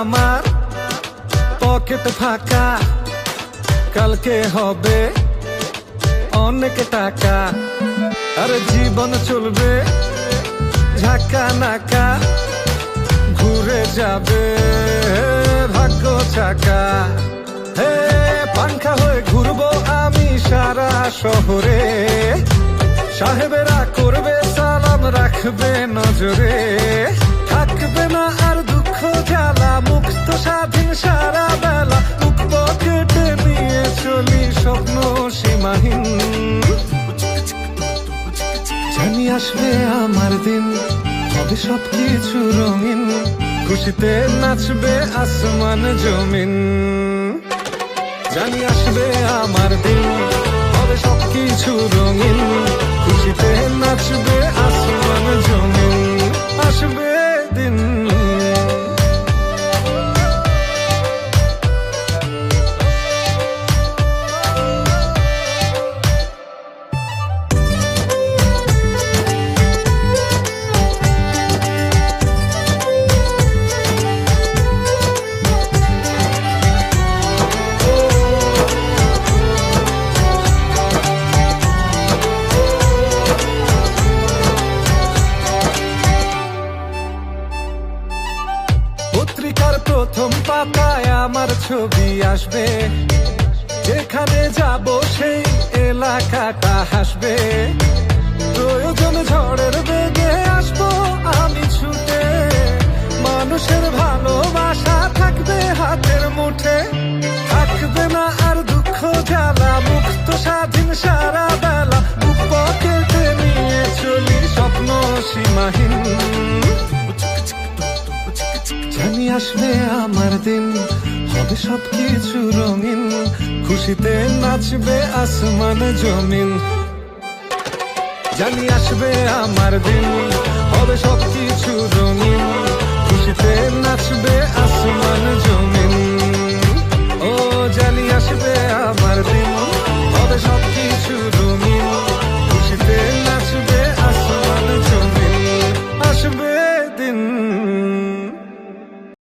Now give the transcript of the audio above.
আমার পকেট ফাঁকা, কালকে হবে অনেক টাকা। আরে জীবন চলবে ঝাঁকা নাকা, ঘুরে যাবে ভাগ্য চাকা। হে পাংখা হয়ে ঘুরবো আমি সারা শহরে। সাহেবেরা করবে সালাম, রাখবে নজরে। স্বাধীন সারা বেলা মুখ পকেটে নিয়ে চলি স্বপ্ন সীমাহীন। জানি আসবে আমার দিন হবে সবকিছু রঙিন। খুশিতে নাচবে আসমান জমিন। জানি আসবে আমার দিন সবকিছু রঙিন। পত্রিকার প্রথম পাতায় আমার ছবি আসবে। যেখানে যাব সেই এলাকাটা হাসবে। প্রয়োজন ঝড়ের বেগে আসব আমি ছুটে। মানুষের ভালোবাসা থাকবে হাতের মুঠে। থাকবে না আর দুঃখ জ্বালা, মুক্ত স্বাধীন সারা বেলা। বুক পকেটে নিয়ে চলি স্বপ্ন সীমাহীন। আসবে আমার দিন। হবে সবকিছু রঙিন, খুশিতে নাচবে আসমান জমিন। জানি আসবে আমার দিন, হবে সবকিছু রঙিন, খুশিতে নাচবে